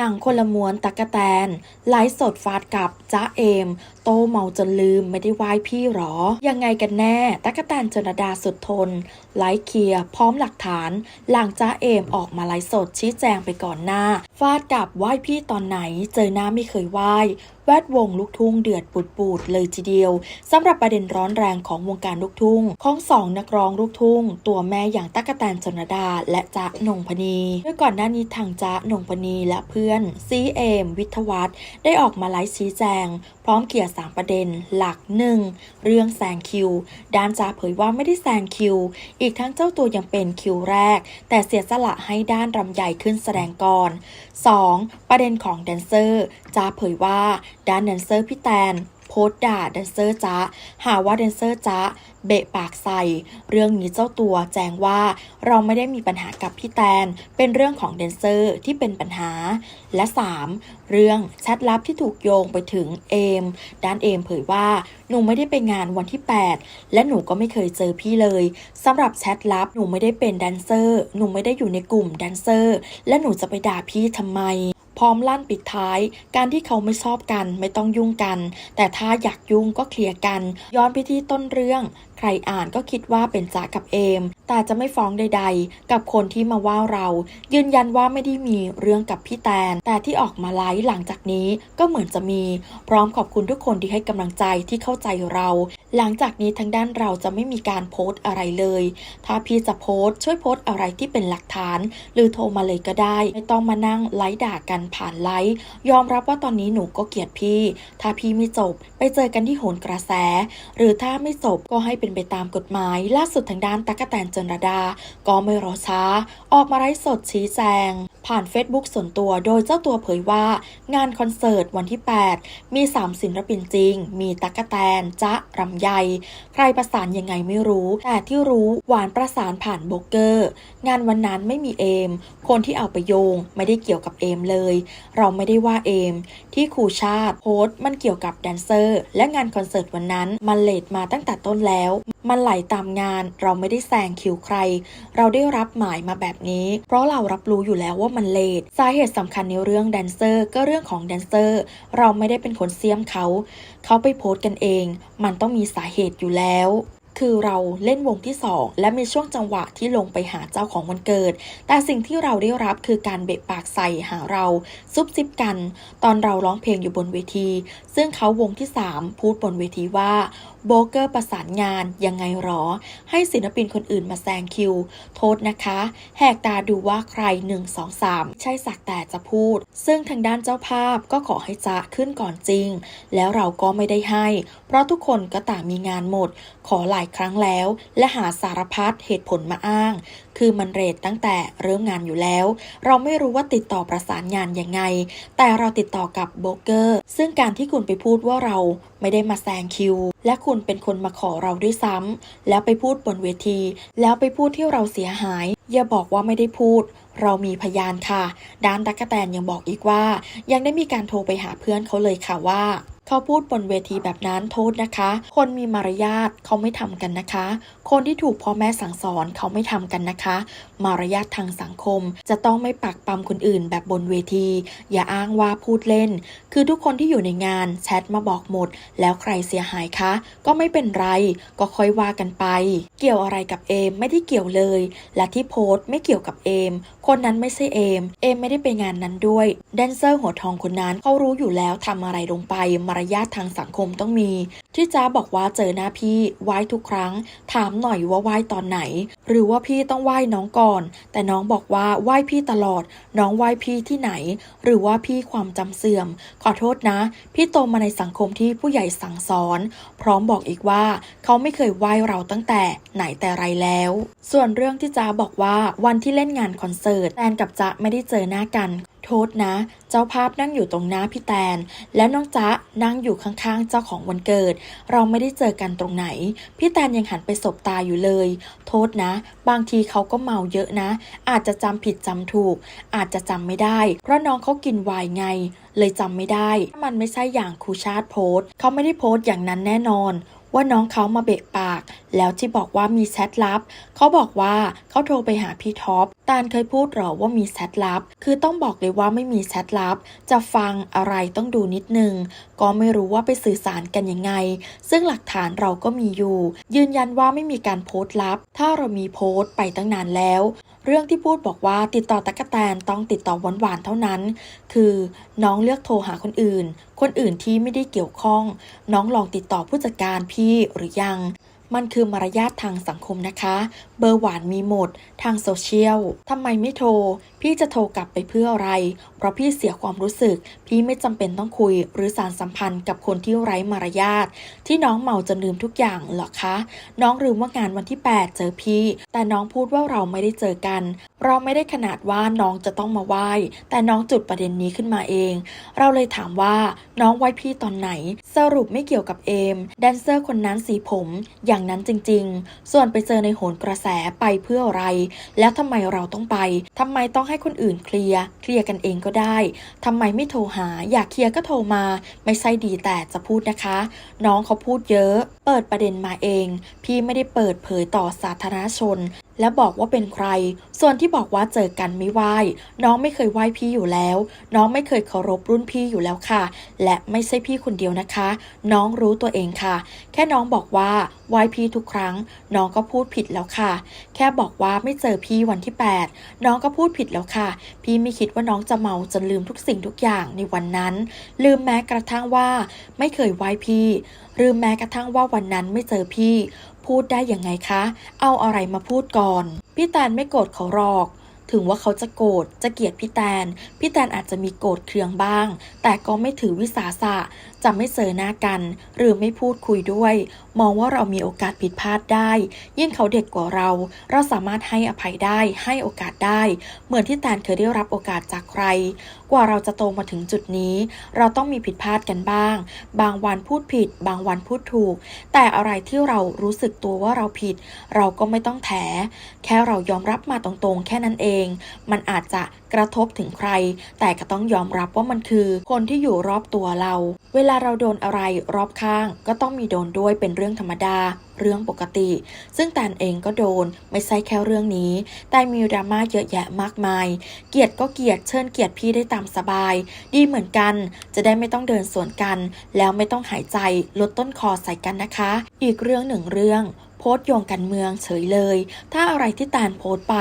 หนังคนละมวนตักกะแตนไลฟ์สดฟาดกับจ้าเอม โตเมาจนลืมไม่ได้ไหว้พี่หรอ ยังไงกันแน่ ตักกะแตนจนดาสุดทน ไลฟ์เคลียร์พร้อมหลักฐาน หลังจ้าเอมออกมาไลฟ์สดชี้แจงไปก่อนหน้า ฟาดกับไหว้พี่ตอนไหน เจอหน้าไม่เคยไหว้แวดวงลูกทุ่งเดือดปุดปูดเลยทีเดียวสำหรับประเด็นร้อนแรงของวงการลูกทุ่ง ของสองนักร้องลูกทุ่ง ตัวแม่อย่างตั๊กะแตนชนดา และจ๊ะนงพนีโดยก่อนหน้านี้ทางจ๊ะนงพนีและเพื่อนซีเอม วิทวัฒน์ได้ออกมาไลฟ์ชี้แจง พร้อมเกี่ยวสามประเด็น หลักหนึ่งเรื่องแซงคิวด้านจาเผยว่าไม่ได้แซงคิว อีกทั้งเจ้าตัวยังเป็นคิวแรก แต่เสียสละให้ด้านรำใหญ่ขึ้นแสดงก่อน 2. ประเด็นของแดนเซอร์จาเผยว่าด้านแดนเซอร์พี่แตน โพสด่าแดนเซอร์จ้าหาว่าแดนเซอร์จ้าเบะปากใส่ เรื่องนี้เจ้าตัวแจ้งว่าเราไม่ได้มีปัญหากับพี่แตน เป็นเรื่องของแดนเซอร์ที่เป็นปัญหา และ 3. เรื่องแชทลับที่ถูกโยงไปถึงเอม ด้านเอมเผยว่าหนูไม่ได้ไปงานวันที่ 8 และหนูก็ไม่เคยเจอพี่เลยสำหรับแชทลับหนูไม่ได้เป็นแดนเซอร์ หนูไม่ได้อยู่ในกลุ่มแดนเซอร์ และหนูจะไปด่าพี่ทำไม พร้อมลั่นปิดท้าย การที่เขาไม่ชอบกันไม่ต้องยุ่งกัน แต่ถ้าอยากยุ่งก็เคลียร์กัน ย้อนไปที่ต้นเรื่อง ใครอ่านก็คิดว่าเป็นจ๋ากับเอม แต่จะไม่ฟ้องใด ๆ กับคนที่มาว่าเรา ยืนยันว่าไม่ได้มีเรื่องกับพี่แตน แต่ที่ออกมาไลฟ์หลังจากนี้ก็เหมือนจะมี พร้อมขอบคุณทุกคนที่ให้กำลังใจที่เข้าใจเรา หลังจากนี้ทางด้านเราจะไม่มีการโพสต์อะไรเลย ถ้าพี่จะโพสต์ช่วยโพสต์อะไรที่เป็นหลักฐาน หรือโทรมาเลยก็ได้ ไม่ต้องมานั่งไลฟ์ด่ากันผ่านไลฟ์ยอมรับว่าตอนนี้หนูก็เกลียดพี่ ถ้าพี่ไม่จบไปเจอกันที่โหนกระแส หรือถ้าไม่จบก็ให้เป็นไปตามกฎหมาย ล่าสุดทางด้านตั๊กกะแตนจนรดา ก็ไม่รอช้า ออกมาไล่สดชี้แจง ผ่าน Facebook ส่วนตัวโดยเจ้าตัวเผยว่า งานคอนเสิร์ตวันที่ 8 มี 3 ศิลปินจริง มีตั๊กะแตนจ๊ะรำไย ใครประสานยังไงไม่รู้ แต่ที่รู้หวานประสานผ่านโบกเกอร์ งานวันนั้นไม่มีเอม คนที่เอาไปโยงไม่ได้เกี่ยวกับเอมเลย เราไม่ได้ว่าเอม ที่ครูชาติโพสต์มันเกี่ยวกับแดนเซอร์ และงานคอนเสิร์ตวันนั้นมันเลทมาตั้งแต่ต้นแล้ว มันไหลตามงาน เราไม่ได้แซงคิวใคร เราได้รับหมายมาแบบนี้ เพราะเรารับรู้อยู่แล้วว่ามันเลทสาเหตุสำคัญในเรื่องแดนเซอร์ ก็เรื่องของแดนเซอร์ เราไม่ได้เป็นคนเสียมเขา เขาไปโพสต์กันเอง มันต้องมีสาเหตุอยู่แล้ว คือเราเล่นวงที่ 2 และมีช่วงจังหวะที่ลงไปหาเจ้าของวันเกิด แต่สิ่งที่เราได้รับคือการเบะปากใส่หาเราซุบซิบกัน ตอนเราร้องเพลงอยู่บนเวที ซึ่งเขาวงที่ 3 พูดบนเวทีว่าโบเกอร์ประสานงานยังไงหรอ ให้ศิลปินคนอื่นมาแซงคิว โทษนะคะ แหกตาดูว่าใคร 1 2 3 ใช่สักแต่จะพูด ซึ่งทางด้านเจ้าภาพก็ขอให้จะขึ้นก่อนจริง แล้วเราก็ไม่ได้ให้ เพราะทุกคนก็ต่างมีงานหมด ขอหลายครั้งแล้ว และหาสารพัดเหตุผลมาอ้าง คือมันเรทตั้งแต่เริ่มงานอยู่แล้ว เราไม่รู้ว่าติดต่อประสานงานยังไง แต่เราติดต่อกับโบรกเกอร์ ซึ่งการที่คุณไปพูดว่าเราไม่ได้มาแซงคิว และคุณเป็นคนมาขอเราด้วยซ้ำแล้วไปพูดบนเวที แล้วไปพูดที่เราเสียหาย อย่าบอกว่าไม่ได้พูด เรามีพยานค่ะ ด้านตั๊กกะแตนยังบอกอีกว่า ยังได้มีการโทรไปหาเพื่อนเขาเลยค่ะว่า เขาพูดบนเวทีแบบนั้นโทษนะคะ คนมีมารยาทเขาไม่ทำกันนะคะ คนที่ถูกพ่อแม่สั่งสอนเขาไม่ทำกันนะคะ มารยาททางสังคม จะต้องไม่ปักปั๊มคนอื่นแบบบนเวที อย่าอ้างว่าพูดเล่น คือทุกคนที่อยู่ในงานแชทมาบอกหมด แล้วใครเสียหายคะ ก็ไม่เป็นไร ก็ค่อยว่ากันไป เกี่ยวอะไรกับเอมไม่ได้เกี่ยวเลย และที่โพสต์ไม่เกี่ยวกับเอม คนนั้นไม่ใช่เอม เอมไม่ได้ไปงานนั้นด้วย แดนเซอร์หัวทองคนนั้นเขารู้อยู่แล้วทำอะไรลงไปมารยาททางสังคมต้องมี ที่จ้าบอกว่าเจอหน้าพี่ไหว้ทุกครั้ง ถามหน่อยว่าไหว้ตอนไหน หรือว่าพี่ต้องไหว้น้องก่อน แต่น้องบอกว่าไหว้พี่ตลอด น้องไหว้พี่ที่ไหน หรือว่าพี่ความจำเสื่อม ขอโทษนะ พี่โตมาในสังคมที่ผู้ใหญ่สั่งสอน พร้อมบอกอีกว่า เขาไม่เคยไหว้เราตั้งแต่ไหนแต่ไรแล้ว ส่วนเรื่องที่จ้าบอกว่าวันที่เล่นงานคอนเสิร์ตแตนกับจ๊ะไม่ได้เจอหน้ากัน โทษนะ เจ้าภาพนั่งอยู่ตรงหน้าพี่แตน แล้วน้องจ๊ะนั่งอยู่ข้างๆ เจ้าของวันเกิด เราไม่ได้เจอกันตรงไหน พี่แตนยังหันไปสบตาอยู่เลย โทษนะ บางทีเขาก็เมาเยอะนะ อาจจะจำผิดจำถูก อาจจะจำไม่ได้ เพราะน้องเขากินไวน์ไง เลยจำไม่ได้ มันไม่ใช่อย่างครูชาติโพสเขาไม่ได้โพสต์อย่างนั้นแน่นอน ว่าน้องเขามาเบะปาก แล้วที่บอกว่ามีแชทลับ เขาบอกว่าเขาโทรไปหาพี่ท็อปตาลเคยพูดหรอว่ามีแชทลับ คือต้องบอกเลยว่าไม่มีแชทลับ จะฟังอะไรต้องดูนิดนึง ก็ไม่รู้ว่าไปสื่อสารกันยังไง ซึ่งหลักฐานเราก็มีอยู่ ยืนยันว่าไม่มีการโพสต์ลับ ถ้าเรามีโพสต์ไปตั้งนานแล้ว เรื่องที่พูดบอกว่าติดต่อตะกะแตนต้องติดต่อหวานๆเท่านั้น คือน้องเลือกโทรหาคนอื่น คนอื่นที่ไม่ได้เกี่ยวข้อง น้องลองติดต่อผู้จัดการพี่หรือยัง มันคือมารยาททางสังคมนะคะ เบอร์หวานมีหมด ทางโซเชียลทำไมไม่โทร พี่จะโทรกลับไปเพื่ออะไร เพราะพี่เสียความรู้สึก พี่ไม่จำเป็นต้องคุย หรือสารสัมพันธ์กับคนที่ไร้มารยาท ที่น้องเมาจนลืมทุกอย่างหรอคะ น้องลืมว่างานวันที่ 8 เจอพี่ แต่น้องพูดว่าเราไม่ได้เจอกัน เราไม่ได้ขนาดว่าน้องจะต้องมาไหว้ แต่น้องจุดประเด็นนี้ขึ้นมาเอง เราเลยถามว่าน้องไหว้พี่ตอนไหน สรุปไม่เกี่ยวกับเอม แดนเซอร์คนนั้นสีผมอย่างนั้นจริง ๆ ส่วนไปเจอในโหนกระแสไปเพื่ออะไร แล้วทำไมเราต้องไปทำไมต้องให้คนอื่นเคลียร์เคลียร์กันเองก็ได้ทำไมไม่โทรหา อยากเคลียร์ก็โทรมา ไม่ใช่ดีแต่จะพูดนะคะ น้องเขาพูดเยอะ เปิดประเด็นมาเอง พี่ไม่ได้เปิดเผยต่อสาธารณชน และบอกว่าเป็นใคร ส่วนที่บอกว่าเจอกันไม่ไหว้น้องไม่เคยไหว้พี่อยู่แล้ว น้องไม่เคยเคารพรุ่นพี่อยู่แล้วค่ะ และไม่ใช่พี่คนเดียวนะคะ น้องรู้ตัวเองค่ะ แค่น้องบอกว่าไหว้พี่ทุกครั้ง น้องก็พูดผิดแล้วค่ะ แค่บอกว่าไม่เจอพี่วันที่ 8 น้องก็พูดผิดแล้วค่ะ พี่ไม่คิดว่าน้องจะเมาจนลืมทุกสิ่งทุกอย่างในวันนั้น ลืมแม้กระทั่งว่า ไม่เคยไหว้พี่ลืมแม้กระทั่งว่าวันนั้นไม่เจอพี่ พูดได้ยังไงคะ เอาอะไรมาพูดก่อน พี่แตนไม่โกรธเขาหรอก ถึงว่าเขาจะโกรธจะเกลียดพี่แตน พี่แตนอาจจะมีโกรธเคืองบ้าง แต่ก็ไม่ถือวิสาสะ จะไม่เจอหน้ากัน หรือไม่พูดคุยด้วย มองว่าเรามีโอกาสผิดพลาดได้ ยิ่งเขาเด็กกว่าเรา เราสามารถให้อภัยได้ ให้โอกาสได้ เหมือนที่แตนเคยได้รับโอกาสจากใคร กว่าเราจะโตมาถึงจุดนี้ เราต้องมีผิดพลาดกันบ้าง บางวันพูดผิด บางวันพูดถูก แต่อะไรที่เรารู้สึกตัวว่าเราผิด เราก็ไม่ต้องแถ แค่เรายอมรับมาตรงๆ แค่นั้นเอง มันอาจจะกระทบถึงใคร แต่ก็ต้องยอมรับว่ามันคือคนที่อยู่รอบตัวเรา เวลาเราโดนอะไรรอบข้าง ก็ต้องมีโดนด้วยเป็นเรื่องธรรมดา เรื่องปกติ ซึ่งแตนเองก็โดนไม่ใช่แค่เรื่องนี้ แต่มีดราม่าเยอะแยะมากมาย เกียดก็เกียดเชิญเกียดพี่ได้ตามสบาย ดีเหมือนกัน จะได้ไม่ต้องเดินสวนกัน แล้วไม่ต้องหายใจลดต้นคอใส่กันนะคะ อีกเรื่องหนึ่งเรื่อง โพสต์โยงการเมืองเฉยเลย ถ้าอะไรที่แตนโพสต์ไป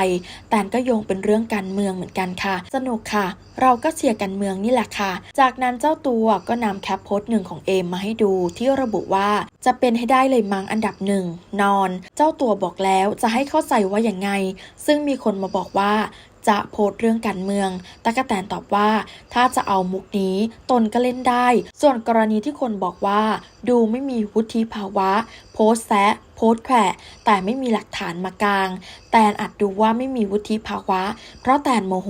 แตนก็โยงเป็นเรื่องการเมืองเหมือนกันค่ะ สนุกค่ะ เราก็เชียร์การเมืองนี่แหละค่ะ จากนั้นเจ้าตัวก็นำแคปโพสต์หนึ่งของเอมมาให้ดูที่ระบุว่าจะเป็นให้ได้เลยมั้งอันดับหนึ่งนอน เจ้าตัวบอกแล้วจะให้เข้าใจว่าอย่างไง ซึ่งมีคนมาบอกว่า จะโพสต์เรื่องการเมือง ตะกะแตนตอบว่า ถ้าจะเอามุกนี้ ตนก็เล่นได้ ส่วนกรณีที่คนบอกว่า ดูไม่มีวุฒิภาวะ โพสแซะโพสแขวะแต่ไม่มีหลักฐานมากลาง แตนอาจดูว่าไม่มีวุฒิภาวะ เพราะแตนโมโห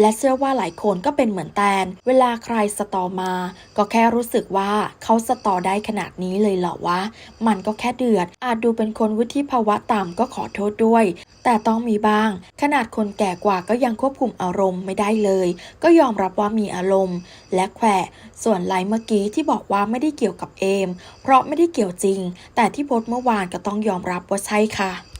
และเชื่อว่าหลายคนก็เป็นเหมือนแตน เวลาใครสตอมา ก็แค่รู้สึกว่าเขาสตอได้ขนาดนี้เลยเหรอวะ มันก็แค่เดือด อาจดูเป็นคนวุฒิภาวะต่ำก็ขอโทษด้วย แต่ต้องมีบ้าง ขนาดคนแก่กว่าก็ยังควบคุมอารมณ์ไม่ได้เลย ก็ยอมรับว่ามีอารมณ์ และแขวะส่วนไลน์เมื่อกี้ที่บอกว่าไม่ได้เกี่ยวกับเอม เพราะไม่ได้เกี่ยวจริง แต่ที่โพสเมื่อวานก็ต้องยอมรับว่าใช่ค่ะ